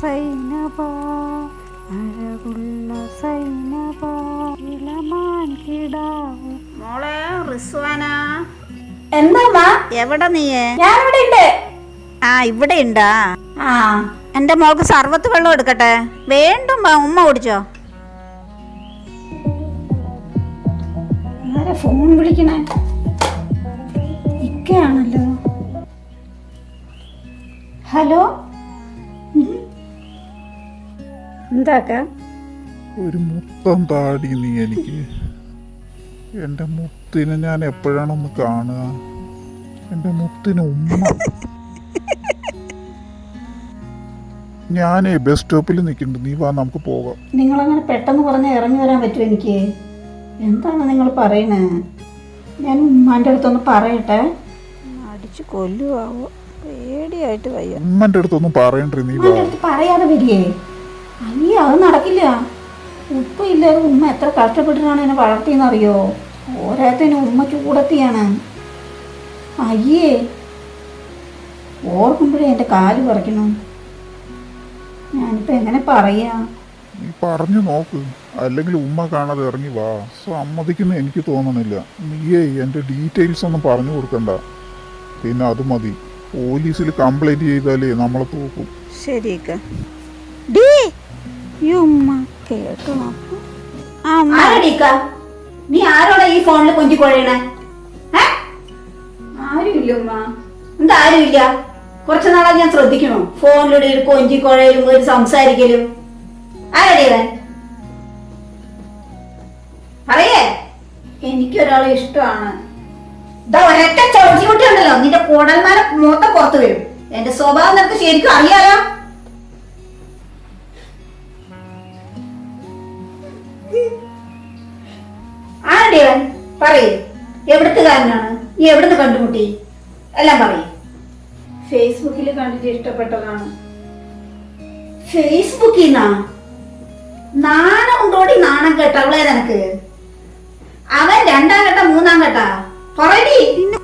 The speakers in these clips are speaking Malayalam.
സൈനബ അഴകുള്ള സൈനബ ഇളമാൻ കിടാവ് മോളെ റിസ്വാന. എന്താ എവിടെ നീയേ? ഇവിടെ ഉണ്ട്. ആ ഇവിടെ ഉണ്ടാ. ആ. എന്റെ മോൾക്ക് സർവത്ത് വെള്ളം എടുക്കട്ടെ. വേണ്ടും ഉമ്മ ഓടിച്ചോ ഫോൺ വിളിക്കണേ? ഇക്കയാണല്ലോ. ഹലോ? എന്താക്ക? ഒരു മുത്തം താടി നീ എനിക്ക്. എന്റെ മുത്തിനെ ഞാൻ എപ്പോഴാണൊന്ന് കാണുക? എന്റെ മുത്തിന് ഉമ്മ. ഞാനേ ബസ് സ്റ്റോപ്പിൽ നിൽക്കുന്നുണ്ട്. നീ വാ നമുക്ക് പോകാം. നിങ്ങൾ അങ്ങനെ പെട്ടെന്ന് പറഞ്ഞ് ഇറങ്ങി വരാൻ പറ്റുമോ എനിക്ക്? എന്താണ് നിങ്ങൾ പറയണേ? ഞാൻ ഉമ്മാന്റെ അടുത്തൊന്ന് പറയട്ടെ. അടിച്ചു കൊല്ലുവാവോ? പേടിയായിട്ട് വയ്യ. ഉമ്മന്റെ അടുത്തൊന്നും പറയണ്ടേ നീ വാ. പറയാതെ വരികേ അയ്യോ അത് നടക്കില്ല. ഉപ്പ ഇല്ലാതെ ഉമ്മ എത്ര കഷ്ടപ്പെട്ടിട്ടാണ് എന്നെ വളർത്തിയെന്നറിയോ ഓരോരുത്തരും ഉമ്മ ചൂടത്തിയാണ്. അയ്യേ ഓർക്കുമ്പോഴേ എന്റെ കാൽ പറിക്കണം. ഞാനിപ്പോൾ എങ്ങനെ പറയാ? നീ പറഞ്ഞു നോക്ക്. അല്ലെങ്കിൽ ഉമ്മ കാണാതെ ഇറങ്ങി വാ. സമ്മതിക്കുന്ന എനിക്ക് തോന്നണില്ല നീയേ എന്റെ ഡീറ്റെയിൽസ് ഒന്നും പറഞ്ഞു കൊടുക്കണ്ട. പിന്നെ അത് മതി. പോലീസിൽ കംപ്ലൈന്റ് ചെയ്താലേ നമ്മളെ തൂക്കും. ശരിക്ക ഈ ഉമ്മ കേട്ടോ. അപ്പൊ? ആ ഉമ്മ. ആരടീക്ക നീ ആരോടാ ഈ ഫോണിൽ കൊഞ്ചി കുഴയണേ ആരുമില്ല ഉമ്മ. എന്താ ആരുമില്ല? കുറച്ചു നാളെ ഞാൻ ശ്രദ്ധിക്കണോ. ഫോണിലൂടെ ഒരു കൊഞ്ചി കുഴയലും ഒരു സംസാരിക്കലും. ആരടിയവൻ പറയേ. എനിക്കൊരാളെ ഇഷ്ടമാണ്. ഇതാ ഒരൊറ്റ ചോദിച്ചു ഉണ്ടല്ലോ. നിന്റെ കൂടൽമാരെ മൊത്തം പുറത്തു വരും. എന്റെ സ്വഭാവം നിനക്ക് ശരിക്കും അറിയാലോ? പറയേ. എവിടത്തുകാരനാണ്? നീ എവിടുന്ന് കണ്ടുമുട്ടി? എല്ലാം പറയേ. ഫേസ്ബുക്കിൽ കണ്ടിട്ട് ഇഷ്ടപ്പെട്ടതാണ്. ഫേസ്ബുക്കിൽ നിന്നാ നാണം ഉണ്ടോടി നാണം കേട്ടവളെ നിനക്ക്? അവൻ രണ്ടാം ഘട്ട മൂന്നാം ഘട്ട. പറയടി.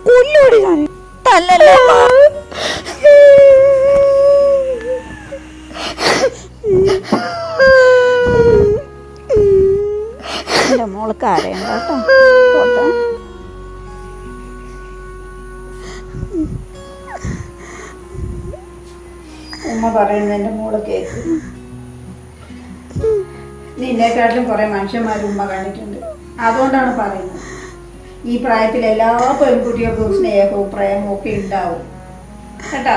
കൊല്ലൂടി തല്ലല്ലേ അമ്മ. മോൾക്ക് കരയണ്ട കേട്ടോ? ഉമ്മ പറയുന്ന എന്റെ മോൾ കേക്ക്. നിന്നെക്കാട്ടിലും കുറെ മനുഷ്യന്മാർ ഉമ്മ കണ്ടിട്ടുണ്ട്. അതുകൊണ്ടാണ് പറയുന്നത്. ഈ പ്രായത്തിൽ എല്ലാ പെൺകുട്ടികൾക്കും സ്നേഹവും പ്രേമവും ഒക്കെ ഉണ്ടാവും. കേട്ടാ?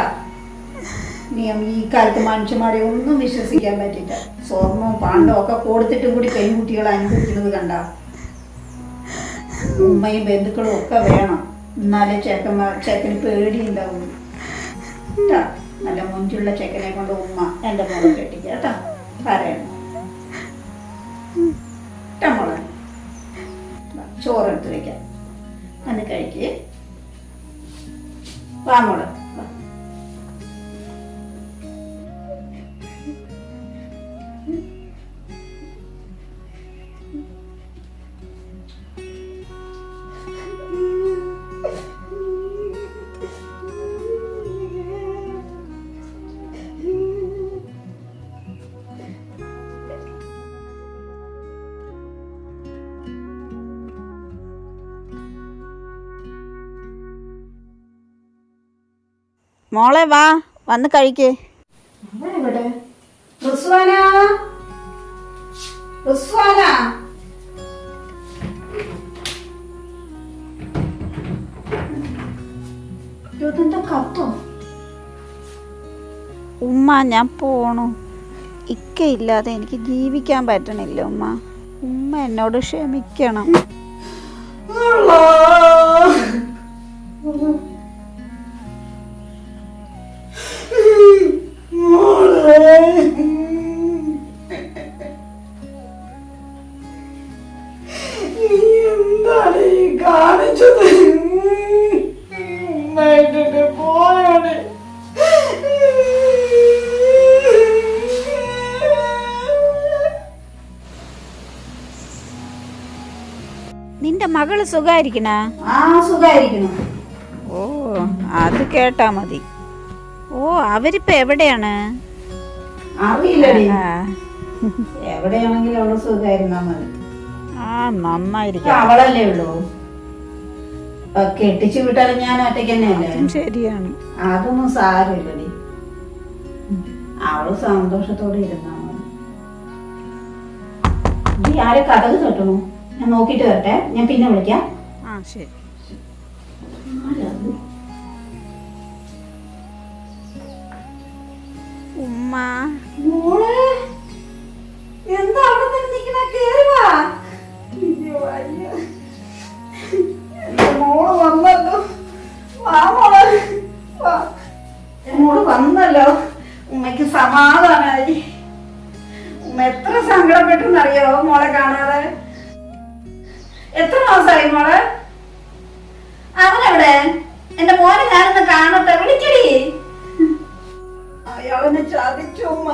ഈ കാലത്ത് മനുഷ്യന്മാരെ ഒന്നും വിശ്വസിക്കാൻ പറ്റില്ല സ്വർണവും പാണ്ടവും ഒക്കെ കൊടുത്തിട്ടും കൂടി പെൺകുട്ടികൾ അനുഭവിക്കുന്നത് കണ്ട ഉമ്മയും ബന്ധുക്കളും ഒക്കെ വേണം. എന്നാലേ ചെക്കന്മാർ ചെക്കന് പേടിയുണ്ടാവും നല്ല മുഞ്ചുള്ള ചേക്കനെ കൊണ്ട് ഉമ്മ എന്റെ മോളെ കേട്ടാ. മോളെ വാ വന്ന് കഴിക്കേ. ഉമ്മ ഞാൻ പോണു. ഇക്ക ഇല്ലാതെ എനിക്ക് ജീവിക്കാൻ പറ്റണില്ല ഉമ്മ. ഉമ്മ എന്നോട് ക്ഷമിക്കണം. നിന്റെ മകൾ സുഖായിരിക്കണ? ഓ അത് കേട്ടാ മതി. ഓ അവരിപ്പ എവിടെയാണ്? ആ. നന്നായിരിക്കും. അവളല്ലേ ഉള്ളൂ. ഇപ്പൊ കെട്ടിച്ചു വിട്ടാലും ഞാൻ ഒറ്റയ്ക്ക് തന്നെയല്ലേ? അതും ശരിയാണ്. അതൊന്നും സാരമില്ലടി. അവൾ സന്തോഷത്തോടെ ഇരുന്നാ മതി. നീ ആരെ കഥകൾ തട്ടണു? ഞാൻ നോക്കിട്ട് വരട്ടെ. ഞാൻ പിന്നെ വിളിക്കാം. ആ ശരി? ഉമ്മ. മോളെ എന്താ അവിടെ തന്നെ നിക്കണ കേറി വാ. അയ്യോ, അയ്യോ. മോൾ വന്നല്ലോ. വാ മോളെ മോൾ വന്നല്ലോ. ഉമ്മയ്ക്ക് സമാധാനായി. ഉമ്മ എത്ര സങ്കടപ്പെട്ടെന്നറിയോ മോളെ കാണാതെ? എത്ര മാസമായി മോളെ? അവനെവിടെ? എന്റെ മോനെ ഞാനൊന്ന് കാണട്ടെ വിളിക്കടി. അയാളെന്നെ ചതിച്ചു ഉമ്മ.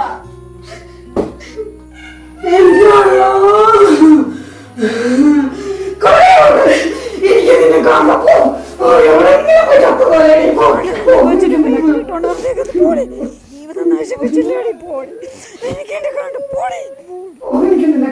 ജീവിതം നശിപ്പിച്ചില്ലേടി പോടി. എനിക്ക് എന്റെ കണ്ട് പോടി എനിക്ക് നിന്നെ